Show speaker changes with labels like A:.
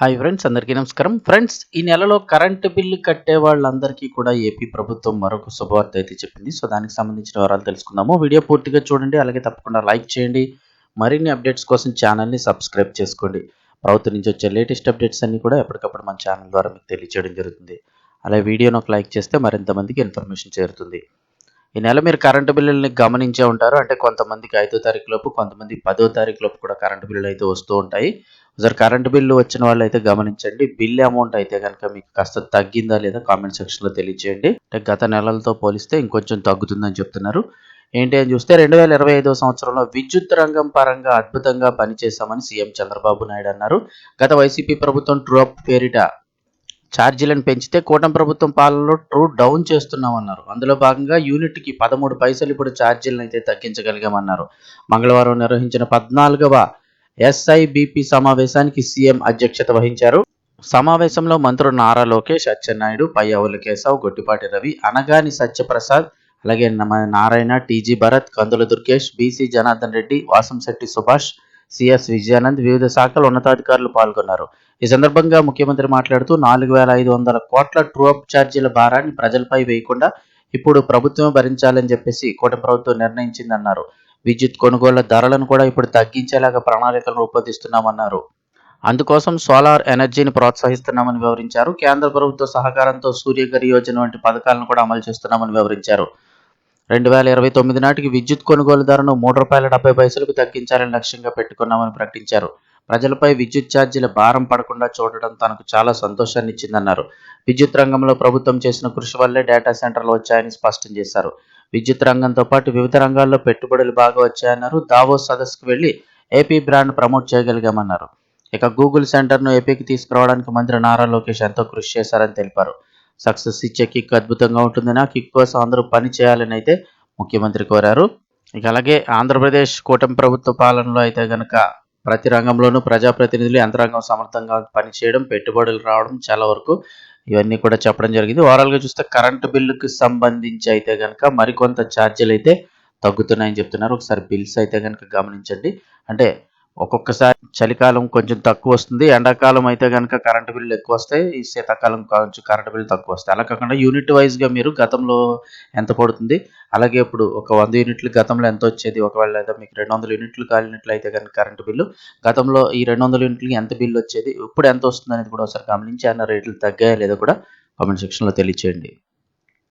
A: Hi friends అందరికీ నమస్కారం. Friends ఈ నెలలో కరెంటు బిల్లు కట్టే వాళ్ళందరికీ కూడా ఏపీ ప్రభుత్వం మరొక శుభవార్త అయితే చెప్పింది. సో దానికి సంబంధించిన వివరాలు తెలుసుకుందాము. వీడియో పూర్తిగా చూడండి అలాగే తప్పకుండా లైక్ చేయండి. మరిన్ని అప్డేట్స్ కోసం ఛానల్ని సబ్స్క్రైబ్ చేసుకోండి. ప్రభుత్వం నుంచి వచ్చే లేటెస్ట్ అప్డేట్స్ అన్ని కూడా ఎప్పటికప్పుడు మన ఛానల్ ద్వారా మీకు తెలియజేయడం జరుగుతుంది. అలాగే వీడియోను ఒక లైక్ చేస్తే మరింత మందికి ఇన్ఫర్మేషన్ చేరుతుంది. ఈ నెల మీరు కరెంటు బిల్లుల్ని గమనించే ఉంటారు. అంటే కొంతమందికి ఐదో తారీఖు లోపు కొంతమంది పదో తారీఖు లోపు కూడా కరెంటు బిల్లులు అయితే వస్తూ ఉంటాయి. ఒకసారి కరెంటు బిల్లు వచ్చిన వాళ్ళు అయితే గమనించండి. బిల్ అమౌంట్ అయితే కనుక మీకు కాస్త తగ్గిందా లేదా కామెంట్ సెక్షన్లో తెలియజేయండి. అంటే గత నెలలతో పోలిస్తే ఇంకొంచెం తగ్గుతుందని చెప్తున్నారు. ఏంటి అని చూస్తే రెండు వేల ఇరవై ఐదో సంవత్సరంలో విద్యుత్ రంగం పరంగా అద్భుతంగా పనిచేశామని సీఎం చంద్రబాబు నాయుడు అన్నారు. గత వైసీపీ ప్రభుత్వం ట్రూప్ పేరిట ఛార్జీలను పెంచితే కూటమి ప్రభుత్వం పాలనలో ట్రూ డౌన్ చేస్తున్నామన్నారు. అందులో భాగంగా యూనిట్కి పదమూడు పైసలు ఇప్పుడు ఛార్జీలను అయితే తగ్గించగలిగామన్నారు. మంగళవారం నిర్వహించిన పద్నాలుగవ ఎస్ఐబిపి సమావేశానికి సీఎం అధ్యక్షత వహించారు. సమావేశంలో మంత్రులు నారా లోకేష్ అచ్చెన్నాయుడు పయ్యావుల కేశవ్ గొట్టిపాటి రవి అనగాని సత్యప్రసాద్ అలాగే Narayana TG Bharat Kandula Durgesh BC Janardhan Reddy Vasamsetti Subhash CS Vijayanand వివిధ శాఖల ఉన్నతాధికారులు పాల్గొన్నారు. ఈ సందర్భంగా ముఖ్యమంత్రి మాట్లాడుతూ నాలుగు వేల ఐదు వందల కోట్ల ట్రూఅప్ ఛార్జీల భారాన్ని ప్రజలపై వేయకుండా ఇప్పుడు ప్రభుత్వమే భరించాలని చెప్పేసి కూటమి ప్రభుత్వం నిర్ణయించిందన్నారు. విద్యుత్ కొనుగోళ్ళ ధరలను కూడా ఇప్పుడు తగ్గించేలాగా ప్రణాళికలు రూపొందిస్తున్నామన్నారు. అందుకోసం సోలార్ ఎనర్జీని ప్రోత్సహిస్తున్నామని వివరించారు. కేంద్ర ప్రభుత్వ సహకారంతో సూర్యగరి యోజన వంటి పథకాలను కూడా అమలు చేస్తున్నామని వివరించారు. రెండు వేల ఇరవై తొమ్మిది నాటికి విద్యుత్ కొనుగోలు ధరను మూడు రూపాయల డెబ్బై పైసలకు తగ్గించాలని లక్ష్యంగా పెట్టుకున్నామని ప్రకటించారు. ప్రజలపై విద్యుత్ ఛార్జీల భారం పడకుండా చూడడం తనకు చాలా సంతోషాన్ని ఇచ్చిందన్నారు. విద్యుత్ రంగంలో ప్రభుత్వం చేసిన కృషి వల్లే డేటా సెంటర్లు వచ్చాయని స్పష్టం చేశారు. విద్యుత్ రంగంతో పాటు వివిధ రంగాల్లో పెట్టుబడులు బాగా వచ్చాయన్నారు. దావోస్ సదస్సుకు వెళ్ళి ఏపీ బ్రాండ్ ప్రమోట్ చేయగలిగామన్నారు. ఇక గూగుల్ సెంటర్ను ఏపీకి తీసుకురావడానికి మంత్రి నారా లోకేష్ ఎంతో కృషి చేశారని తెలిపారు. సక్సెస్ ఇచ్చే కిక్ అద్భుతంగా ఉంటుందని ఆ కిక్ కోసం అందరూ పని చేయాలని అయితే ముఖ్యమంత్రి కోరారు. ఇక అలాగే ఆంధ్రప్రదేశ్ కూటమి ప్రభుత్వ పాలనలో అయితే గనక ప్రతి రంగంలోనూ ప్రజాప్రతినిధులు యంత్రాంగం సమర్థంగా పనిచేయడం పెట్టుబడులు రావడం చాలా వరకు ఇవన్నీ కూడా చెప్పడం జరిగింది. ఓవరాల్గా చూస్తే కరెంటు బిల్లుకి సంబంధించి అయితే కనుక మరికొంత ఛార్జీలు అయితే తగ్గుతున్నాయని చెప్తున్నారు. ఒకసారి బిల్స్ అయితే కనుక గమనించండి. అంటే ఒక్కొక్కసారి చలికాలం కొంచెం తక్కువ వస్తుంది. ఎండాకాలం అయితే కనుక కరెంటు బిల్లు ఎక్కువ వస్తాయి. ఈ శీతాకాలం కొంచెం కరెంటు బిల్లు తక్కువ వస్తాయి. అలా కాకుండా యూనిట్ వైజ్గా మీరు గతంలో ఎంత పడుతుంది? అలాగే ఇప్పుడు ఒక వంద యూనిట్లు గతంలో ఎంత వచ్చేది? ఒకవేళ లేదా మీకు రెండు వందల యూనిట్లు కాలినట్లు అయితే కనుక కరెంటు బిల్లు. గతంలో ఈ రెండు వందల యూనిట్లకి ఎంత బిల్లు వచ్చేది? ఇప్పుడు ఎంత వస్తుంది అనేది కూడా ఒకసారి గమనించి అన్న రేట్లు తగ్గాయా లేదో కూడా కామెంట్ సెక్షన్లో తెలియచేయండి.